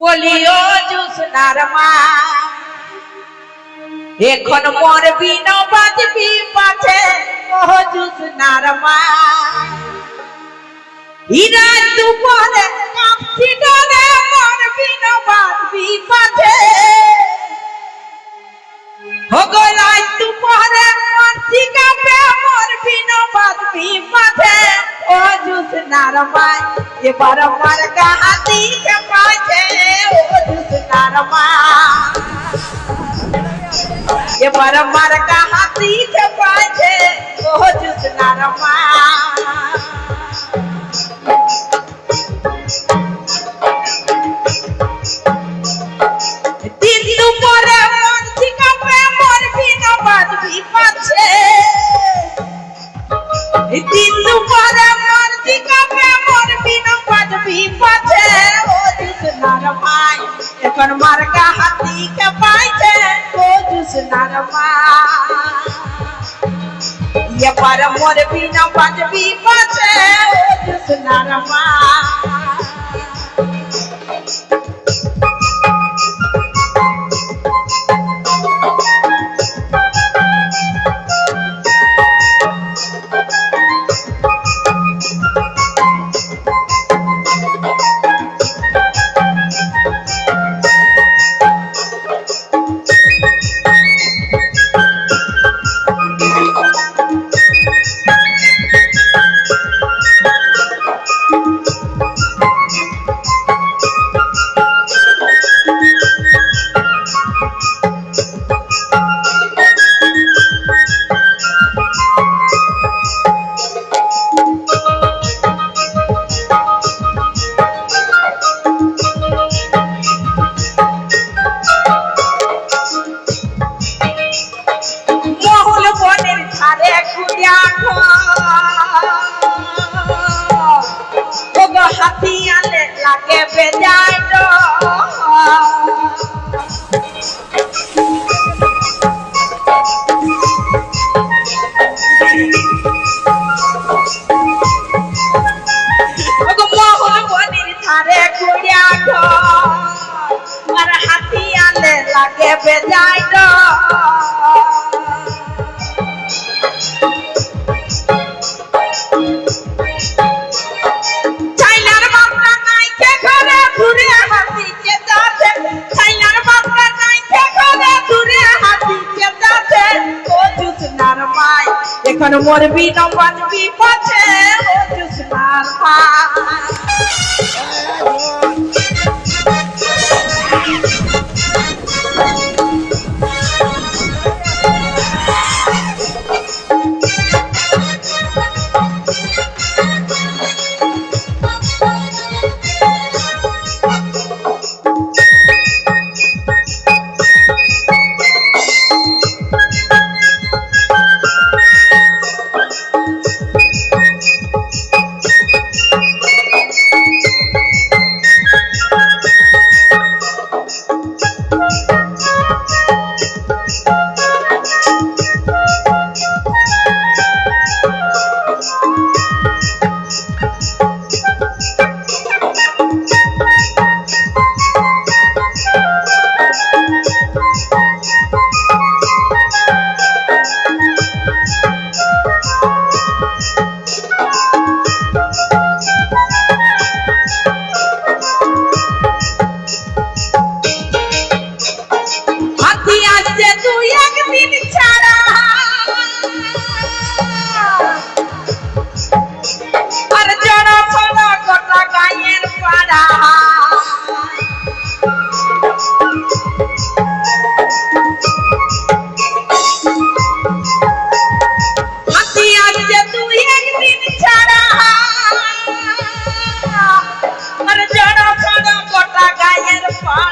বলিও জুসনার মা এখন মোর না বাঁচবি পাছে। ওহ জুসনার মা ইরা দুপুরে কাঁপছি। এবার মার গাহাতি কে পাছে ও জুসনার মা এবার মার গাহাতি কে পাছে ও জুসনার মা দিন দুপুরে মানছি কাপে মোর বিন বাজবি পাছে দিন দুপুরে মানছি কাপে মোর বিন বাজবি পাছে ও জুসনার মাই এখন মার গাহাতি কে পাইছে ও জুসনার মা এবার মোর জুসনার মাই এখন মরবি না বাঁচবি পাছে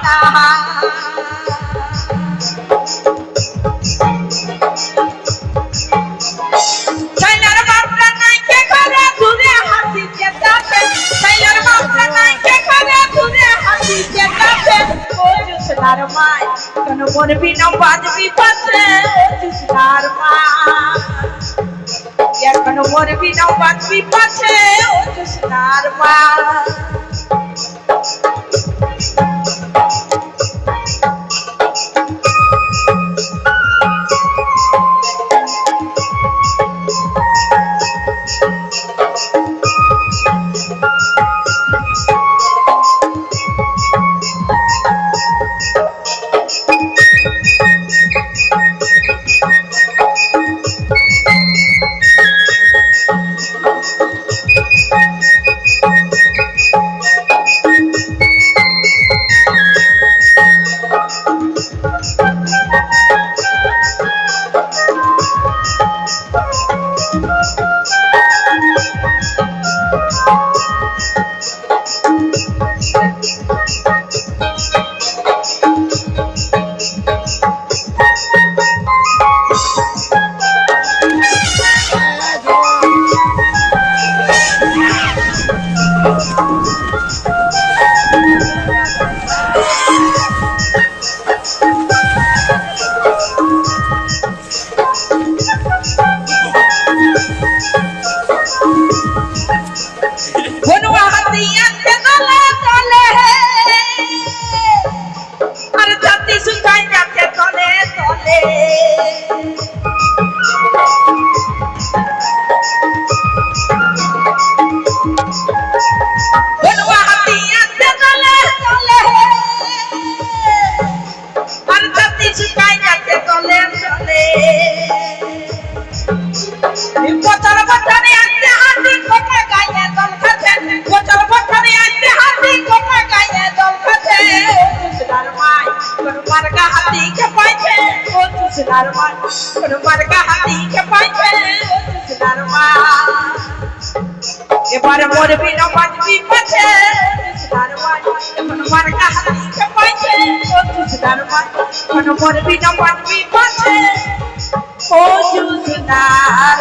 পাড়া সাইলার বাপরা নাইকে ঘরে ঘুরে হাসি চেতাছে সাইলার বাপরা নাইকে ঘরে ঘুরে হাসি চেতাছে ও জুসনার মাই মার্কা হাতি খেপাইছে ও চুষনার মা। এবারে মরবি না বাঁচবি পাছে চুষনার মা কোন মার্কা হাতি খেপাইছে ও চুষনার মা কোন মরবি না বাঁচবি পাছে ও চুষনার